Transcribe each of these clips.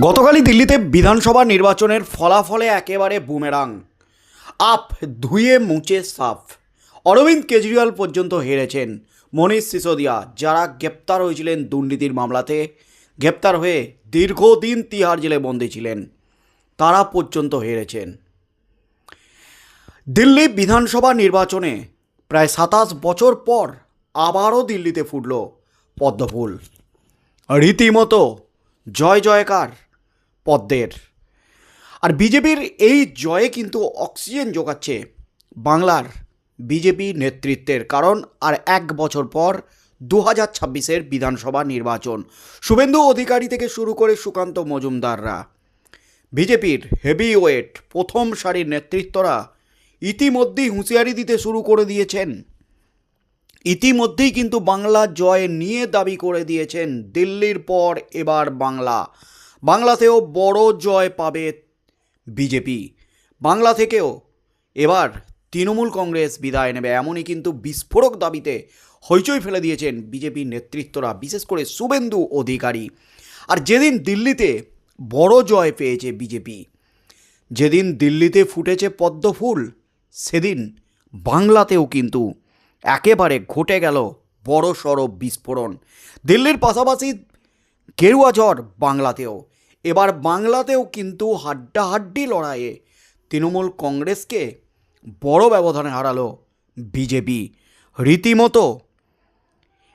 গতকালই দিল্লিতে বিধানসভা নির্বাচনের ফলাফলে একেবারে বুমেরাং। আপ ধুয়ে মুছে সাফ। অরবিন্দ কেজরিওয়াল পর্যন্ত হেরেছেন মনীষ সিসোদিয়া, যারা গ্রেপ্তার হয়েছিলেন দুর্নীতির মামলাতে। গ্রেপ্তার হয়ে দীর্ঘদিন তিহার জেলে বন্দী ছিলেন। তারা পর্যন্ত হেরেছেন। দিল্লি বিধানসভা নির্বাচনে প্রায় সাতাশ বছর পর আবারও দিল্লিতে ফুটল পদ্মফুল। রীতিমতো জয় জয়কার পদ্মের। আর বিজেপির এই জয়ে কিন্তু অক্সিজেন যোগাচ্ছে বাংলার বিজেপি নেতৃত্বের। কারণ আর এক বছর পর দু হাজার ছাব্বিশের বিধানসভা নির্বাচন। শুভেন্দু অধিকারী থেকে শুরু করে সুকান্ত মজুমদাররা। বিজেপির হেভি ওয়েট প্রথম সারির নেতৃত্বরা ইতিমধ্যেই হুঁশিয়ারি দিতে শুরু করে দিয়েছেন। ইতিমধ্যেই কিন্তু বাংলা জয় নিয়ে দাবি করে দিয়েছেন দিল্লির পর এবার বাংলা। বাংলাতেও বড় জয় পাবে বিজেপি। বাংলা থেকেও এবার তৃণমূল কংগ্রেস বিদায় নেবে, এমনই কিন্তু বিস্ফোরক দাবিতে হইচই ফেলে দিয়েছেন বিজেপির নেতৃত্বরা, বিশেষ করে শুভেন্দু অধিকারী। আর যেদিন দিল্লিতে বড় জয় পেয়েছে বিজেপি, যেদিন দিল্লিতে ফুটেছে পদ্মফুল সেদিন বাংলাতেও কিন্তু একেবারে ঘটে গেল বড় সড় বিস্ফোরণ। দিল্লির পাশাপাশি গেরুয়া ঝড় বাংলাতেও। এবার বাংলাতেও কিন্তু হাড্ডাহাড্ডি লড়াইয়ে তৃণমূল কংগ্রেসকে বড় ব্যবধানে হারালো বিজেপি। রীতিমতো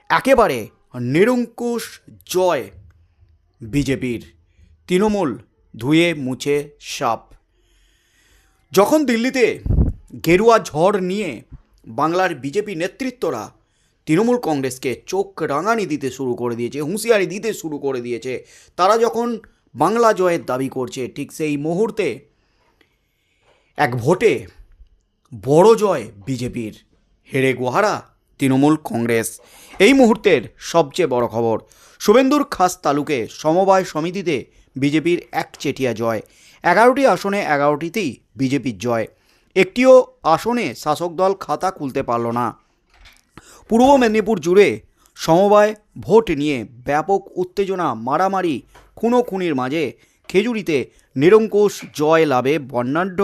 একেবারে নিরঙ্কুশ জয় বিজেপির। তৃণমূল ধুয়ে মুছে সাপ। যখন দিল্লিতে গেরুয়া ঝড় নিয়ে বাংলার বিজেপি নেতৃত্বরা তৃণমূল কংগ্রেসকে চোখ রাঙানি দিতে শুরু করে দিয়েছে, হুঁশিয়ারি দিতে শুরু করে দিয়েছে, তারা যখন বাংলা জয়ের দাবি করছে। ঠিক সেই মুহূর্তে এক ভোটে বড় জয় বিজেপির। হেরে গোহারা তৃণমূল কংগ্রেস। এই মুহূর্তের সবচেয়ে বড় খবর, শুভেন্দুর খাস তালুকে সমবায় সমিতিতে বিজেপির একচেটিয়া জয়। এগারোটি আসনে এগারোটিতেই বিজেপির জয়। একটিও আসনে শাসক দল খাতা খুলতে পারল না। পূর্ব মেদিনীপুর জুড়ে সমবায় ভোট নিয়ে ব্যাপক উত্তেজনা, মারামারি, খুনোখুনির মাঝে খেজুরিতে নিরঙ্কুশ জয় লাভে বর্ণাঢ্য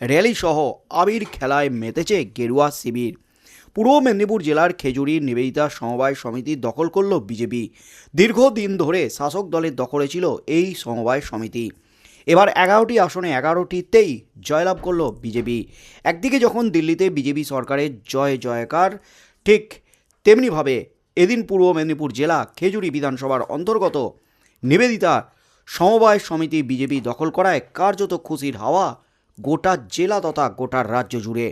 র্যালিসহ আবির খেলায় মেতেছে গেরুয়া শিবির। পূর্ব মেদিনীপুর জেলার খেজুরির নিবেদিতা সমবায় সমিতি দখল করল বিজেপি। দীর্ঘদিন ধরে শাসক দলের দখলে ছিল এই সমবায় সমিতি। এবার এগারোটি আসনে এগারোটিতেই জয়লাভ করল বিজেপি। একদিকে যখন দিল্লিতে বিজেপি সরকারের জয় জয়কার, ঠিক তেমনিভাবে এদিন পূর্ব মেদিনীপুর জেলা খেজুরি বিধানসভার অন্তর্গত নিবেদিতা সমবায় সমিতি বিজেপি দখল করায় কার্যত খুশির হাওয়া গোটা জেলা তথা গোটা রাজ্য জুড়ে।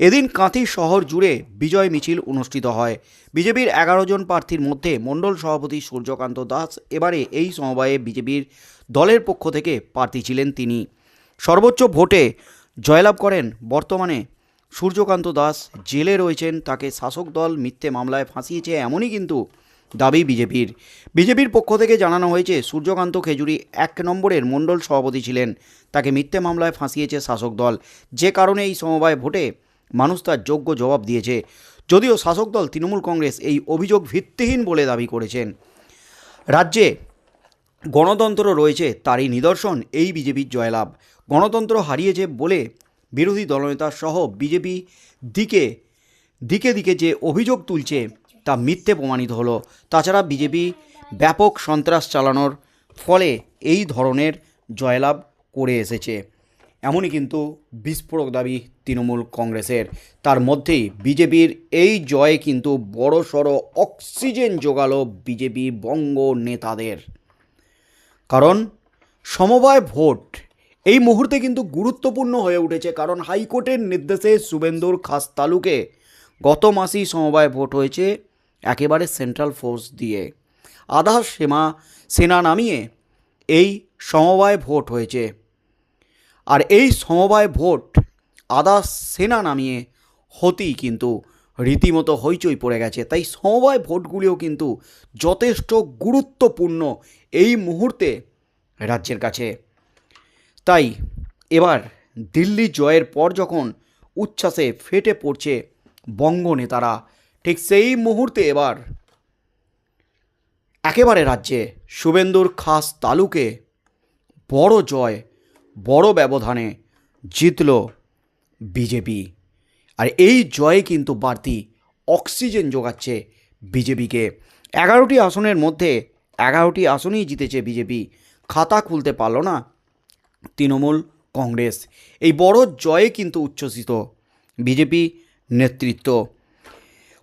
এদিন কাঁথি শহর জুড়ে বিজয় মিছিল অনুষ্ঠিত হয়। বিজেপির এগারো জন প্রার্থীর মধ্যে মণ্ডল সভাপতি সূর্যকান্ত দাস এবারে এই সমবায়ে বিজেপির দলের পক্ষ থেকে প্রার্থী ছিলেন তিনি। সর্বোচ্চ ভোটে জয়লাভ করেন বর্তমানে সূর্যকান্ত দাস জেলে রয়েছেন, তাকে শাসক দল মিথ্যে মামলায় ফাঁসিয়েছে এমনই কিন্তু দাবি বিজেপির। বিজেপির পক্ষ থেকে জানানো হয়েছে, সূর্যকান্ত খেজুরি এক নম্বরের মণ্ডল সভাপতি ছিলেন, তাকে মিথ্যে মামলায় ফাঁসিয়েছে শাসক দল। যে কারণে এই সমবায় ভোটে মানুষ তার যোগ্য জবাব দিয়েছে। যদিও শাসক দল তৃণমূল কংগ্রেস এই অভিযোগ ভিত্তিহীন বলে দাবি করেছেন। রাজ্যে গণতন্ত্র রয়েছে, তারই নিদর্শন এই বিজেপির জয়লাভ। গণতন্ত্র হারিয়েছে বলে বিরোধী দলনেতা সহ বিজেপি দিকে দিকে দিকে যে অভিযোগ তুলছে তা মিথ্যে প্রমাণিত হলো। তাছাড়া বিজেপি ব্যাপক সন্ত্রাস চালানোর ফলে এই ধরনের জয়লাভ করে এসেছে। এমনই কিন্তু বিস্ফোরক দাবি তৃণমূল কংগ্রেসের। তার মধ্যেই বিজেপির এই জয় কিন্তু বড় সড়ো অক্সিজেন জোগালো বিজেপি বঙ্গ নেতাদের কারণ সমবায় ভোট এই মুহূর্তে কিন্তু গুরুত্বপূর্ণ হয়ে উঠেছে কারণ হাইকোর্টের নির্দেশে শুভেন্দুর খাস তালুকে গত মাসেই সমবায় ভোট হয়েছে একেবারে সেন্ট্রাল ফোর্স দিয়ে। আধা সেমা সেনা নামিয়ে এই সমবায় ভোট হয়েছে। আর এই সমবায় ভোট আদা সেনা নামিয়ে হতেই কিন্তু রীতিমতো হইচই পড়ে গেছে। তাই সমবায় ভোটগুলিও কিন্তু যথেষ্ট গুরুত্বপূর্ণ এই মুহূর্তে রাজ্যের কাছে। তাই এবার দিল্লি জয়ের পর যখন উচ্ছ্বাসে ফেটে পড়ছে বঙ্গ নেতারা, ঠিক সেই মুহূর্তে এবার একেবারে রাজ্যে শুভেন্দুর খাস তালুকে বড় জয়, বড় ব্যবধানে জিতল বিজেপি। আর এই জয়ে কিন্তু বাড়তি অক্সিজেন যোগাচ্ছে বিজেপিকে। এগারোটি আসনের মধ্যে এগারোটি আসনই জিতেছে বিজেপি। খাতা খুলতে পারল না তৃণমূল কংগ্রেস। এই বড় জয়ে কিন্তু উচ্ছ্বসিত বিজেপি নেতৃত্ব।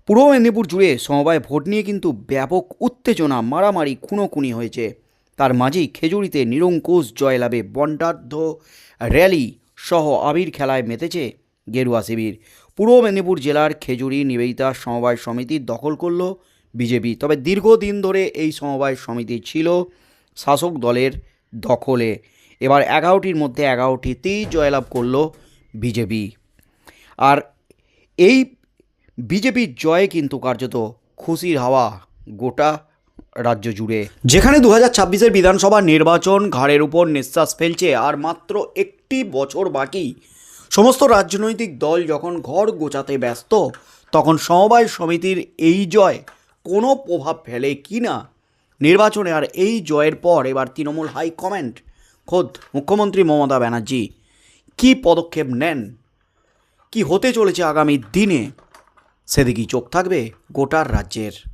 পূর্ব মেদিনীপুর জুড়ে সমবায় ভোট নিয়ে কিন্তু ব্যাপক উত্তেজনা, মারামারি, খুনোখুনি হয়েছে। তার মাঝেই খেজুরিতে নিরঙ্কুশ জয়লাভে বন্ডাঢ্য র্যালি সহ আবির খেলায় মেতেছে গেরুয়া শিবির। পূর্ব মেদিনীপুর জেলার খেজুরি নিবেদিতা সমবায় সমিতি দখল করল বিজেপি। তবে দীর্ঘদিন ধরে এই সমবায় সমিতি ছিল শাসক দলের দখলে। এবার এগারোটির মধ্যে এগারোটিতেই জয়লাভ করল বিজেপি। আর এই বিজেপির জয়ে কিন্তু কার্যত খুশির হাওয়া গোটা রাজ্য জুড়ে। যেখানে দু হাজার ছাব্বিশের বিধানসভা নির্বাচন ঘাড়ের উপর নিঃশ্বাস ফেলছে আর মাত্র একটি বছর বাকি। সমস্ত রাজনৈতিক দল যখন ঘর গোছাতে ব্যস্ত, তখন সমবায় সমিতির এই জয় কোনো প্রভাব ফেলে কি না? নির্বাচনে আর এই জয়ের পর এবার তৃণমূল হাইকমান্ড খোদ মুখ্যমন্ত্রী মমতা ব্যানার্জি, কি পদক্ষেপ নেন? কি হতে চলেছে আগামী দিনে? সেদিকেই চোখ থাকবে গোটার রাজ্যের।